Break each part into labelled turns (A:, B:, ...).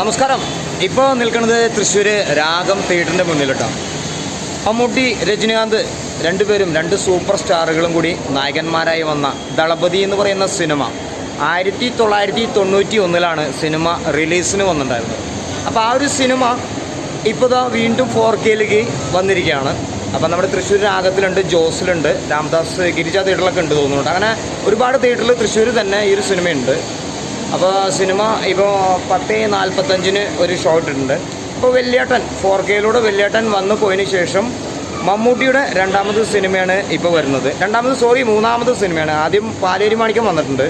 A: നമസ്കാരം. ഇപ്പോൾ നിൽക്കുന്നത് തൃശ്ശൂർ രാഗം തിയേറ്ററിന്റെ മുന്നിലിട്ടാണ് മമ്മൂട്ടി രജനീകാന്ത് രണ്ടുപേരും രണ്ട് സൂപ്പർ സ്റ്റാറുകളും കൂടി നായകന്മാരായി വന്ന ദളപതി എന്ന് പറയുന്ന സിനിമ ആയിരത്തി തൊള്ളായിരത്തി തൊണ്ണൂറ്റി ഒന്നിലാണ് സിനിമ റിലീസിന് വന്നിട്ടുണ്ടായിരുന്നത്. അപ്പോൾ ആ ഒരു സിനിമ ഇപ്പോൾ വീണ്ടും ഫോർ കെയിലേക്ക് വന്നിരിക്കുകയാണ്. അപ്പോൾ നമ്മുടെ തൃശ്ശൂർ രാഗത്തിലുണ്ട് ജോസിലുണ്ട് രാംദാസ് ഗിരിജ തിയേറ്ററിലൊക്കെ ഉണ്ട് തോന്നുന്നുണ്ട്. അങ്ങനെ ഒരുപാട് തിയേറ്ററിൽ തൃശ്ശൂർ തന്നെ ഈ ഒരു സിനിമയുണ്ട്. അപ്പോൾ സിനിമ ഇപ്പോൾ പത്ത് നാൽപ്പത്തഞ്ചിന് ഒരു ഷോ ഇട്ടിട്ടുണ്ട് അപ്പോൾ വെള്ളിയേട്ടൻ ഫോർ കെയിലൂടെ വെള്ളിയേട്ടൻ വന്നു പോയതിന് ശേഷം മമ്മൂട്ടിയുടെ രണ്ടാമത് സിനിമയാണ് ഇപ്പോൾ വരുന്നത്. രണ്ടാമത് സോറി മൂന്നാമത് സിനിമയാണ്. ആദ്യം പാലേരി മാണിക്കം വന്നിട്ടുണ്ട്.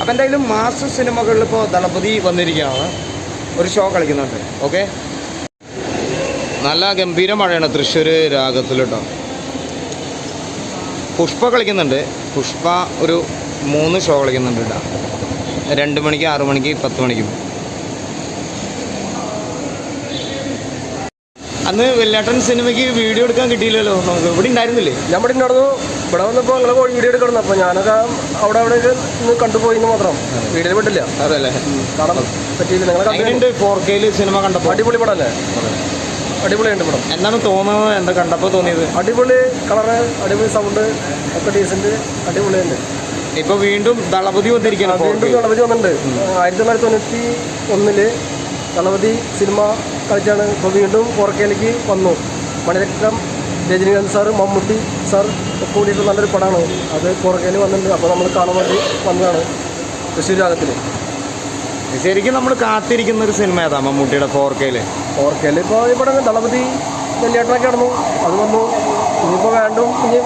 A: അപ്പോൾ എന്തായാലും മാസ് സിനിമകളിൽ ഇപ്പോൾ ദളപതി വന്നിരിക്കുകയാണ്. ഒരു ഷോ കളിക്കുന്നുണ്ട്. ഓക്കെ നല്ല ഗംഭീര മഴയാണ് തൃശ്ശൂർ രാഗത്തിൽ കേട്ടോ പുഷ്പ കളിക്കുന്നുണ്ട്. പുഷ്പ ഒരു മൂന്ന് ഷോ കളിക്കുന്നുണ്ട് കേട്ടോ. രണ്ട് മണിക്ക് ആറു മണിക്ക് പത്ത് മണിക്കും. അന്ന് വെള്ളാട്ടൻ സിനിമയ്ക്ക് വീഡിയോ എടുക്കാൻ കിട്ടിയില്ലല്ലോ നമുക്ക് ഇവിടെ ഉണ്ടായിരുന്നില്ലേ?
B: ഞാൻ ഇവിടെ നടന്നു ഇവിടെ വന്നപ്പോൾ നിങ്ങളെ പോയി വീഡിയോ എടുക്കണം അപ്പോൾ ഞാനൊക്കെ അവിടെ അവിടെ ഒന്ന് കണ്ടുപോയി എന്ന് മാത്രം. വീഡിയോ വിട്ടില്ല
A: അതല്ലേ?
B: കാണാൻ പറ്റിയില്ല. നിങ്ങളെ കണ്ടു
A: എങ്ങനെയുണ്ട് ഫോർ കെയിൽ സിനിമ കണ്ടപ്പോൾ
B: അടിപൊളി ഉണ്ട് അടിപൊളിയുണ്ട് പടം.
A: എന്താണ് തോന്നുന്നത്? എന്താ കണ്ടപ്പോൾ തോന്നിയത്?
B: അടിപൊളി കളറ് അടിപൊളി സൗണ്ട് ഒക്കെ ഡീസന്റ് അടിപൊളിയുണ്ട്.
A: ഇപ്പൊ വീണ്ടും ദളപതി വന്നിരിക്കുകയാണ്
B: വീണ്ടും ദളപതി വന്നിട്ടുണ്ട്. ആയിരത്തി തൊള്ളായിരത്തി തൊണ്ണൂറ്റി ഒന്നിൽ ദളപതി സിനിമ കളിച്ചാണ് ഇപ്പോൾ വീണ്ടും ഓർക്കയിലേക്ക് വന്നു. മണിരത്നം രജനീകാന്ത് സാർ മമ്മൂട്ടി സാർ ഒക്കെ കൂടിയിട്ട് നല്ലൊരു പടമാണ്. അത് പുറകേൽ വന്നിട്ടുണ്ട്. അപ്പോൾ നമ്മൾ കാണാൻ വേണ്ടി വന്നതാണ് തൃശ്ശൂർ രാഗത്തിൽ
A: ശരിക്കും നമ്മൾ കാത്തിരിക്കുന്ന ഒരു സിനിമ ഏതാ മമ്മൂട്ടിയുടെ ഫോർ കെയിൽ
B: ഓർക്കേൽ ഇപ്പോൾ പടം ദളപതി വെള്ളിയാട്ടനൊക്കെ നടന്നു. അത് വന്നു. ഇനിയിപ്പോൾ വേണ്ടും ഇനി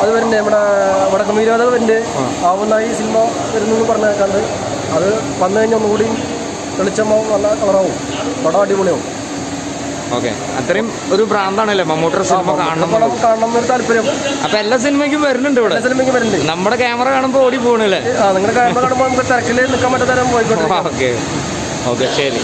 B: അത് വരുന്നുണ്ട് നമ്മുടെ വടക്കം വീരവാദ വരുന്നുണ്ട്. ആവുന്നായി സിനിമ വരുന്നു എന്ന് പറഞ്ഞേക്കാണ്ട് അത് വന്നു കഴിഞ്ഞാൽ ഒന്നുകൂടി വെളിച്ചമാവും നല്ല കളറാവും. പടം അടിപൊളിയാവും.
A: ഓക്കെ. അത്രയും ഒരു ഭ്രാന്താണല്ലേ? മമ്മൂട്ടിയുടെ സിനിമ കാണണം
B: കാണണം ഒരു താല്പര്യം.
A: അപ്പൊ എല്ലാ സിനിമയ്ക്കും വരുന്നുണ്ട് ഇവിടെ.
B: സിനിമയ്ക്ക് വരുന്നുണ്ട്.
A: നമ്മുടെ ക്യാമറ കാണുമ്പോൾ ഓടി പോകണല്ലേ
B: നിങ്ങളുടെ ക്യാമറ കാണുമ്പോൾ നമുക്ക് തിരക്കിൽ നിൽക്കാൻ പറ്റാത്ത
A: ഓക്കെ. ഓക്കെ ശരി.